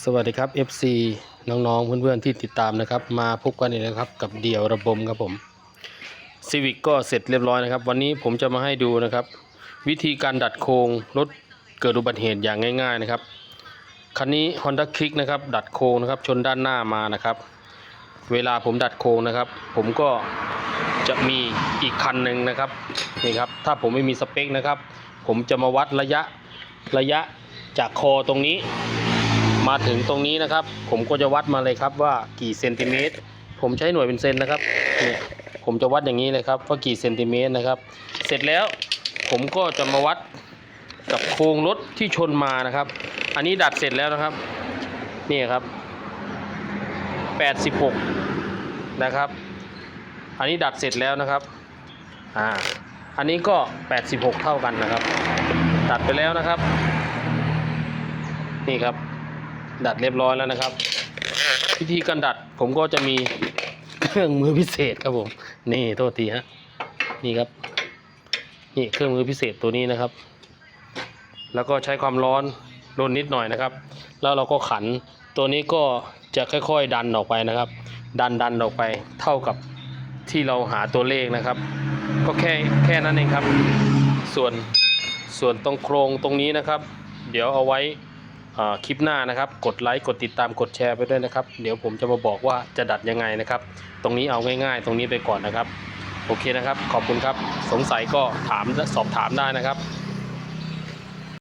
สวัสดีครับ FC น้องๆ เพื่อนๆ ที่ติดตามนะครับ มาพบกันอีกแล้วครับกับเดี่ยวระบมครับผมซีวิกก็เสร็จเรียบร้อยนะครับ วันนี้ผมจะมาให้ดูนะครับ วิธีการดัดโครงรถเกิดอุบัติเหตุอย่างง่าย ๆนะครับคันนี้ Honda Click นะครับดัดโครงนะครับชนด้านหน้ามานะครับ เวลาผมดัดโครงนะครับ ผมก็จะมีอีกคันหนึ่งนะครับนี่ครับถ้าผมไม่มีสเปคนะครับ ผมจะมาวัดระยะระยะจากคอตรงนี้ มาถึงตรงนี้นะครับ ผมก็จะวัดมาเลยครับว่ากี่เซนติเมตรผมใช้หน่วยเป็นเซนนะครับเนี่ยผมจะวัดอย่างนี้เลยครับว่ากี่เซนติเมตรนะครับ เสร็จแล้วผมก็จะมาวัดกับโครงรถที่ชนมานะครับ อันนี้ดัดเสร็จแล้วนะครับ นี่ครับ 86 นะครับ อันนี้ดัดเสร็จแล้วนะครับอ่าอันนี้ก็ 86 เท่ากันนะครับดัดไปแล้วนะครับ นี่ครับ ดัดเรียบร้อยแล้วนะครับวิธีการดัดผมก็จะมีเครื่องมือพิเศษครับผม นี่โทษทีฮะนี่ครับ นี่เครื่องมือพิเศษตัวนี้นะครับ แล้วก็ใช้ความร้อนรนนิดหน่อยนะครับ แล้วเราก็ขันตัวนี้ก็จะค่อยๆ ดันออกไปนะครับ ดันดันออกไปเท่ากับที่เราหาตัวเลขนะครับ ก็แค่แค่นั้นเองครับ ส่วนส่วนตรงโครงตรงนี้นะครับ เดี๋ยวเอาไว้ คลิปหน้านะครับ กดไลค์กดติดตามกดแชร์ไปด้วยนะครับ เดี๋ยวผมจะมาบอกว่าจะดัดยังไงนะครับ ตรงนี้เอาง่าย ๆ ตรงนี้ไปก่อนนะครับ โอเคนะครับ ขอบคุณครับ สงสัยก็ถามสอบถามได้นะครับ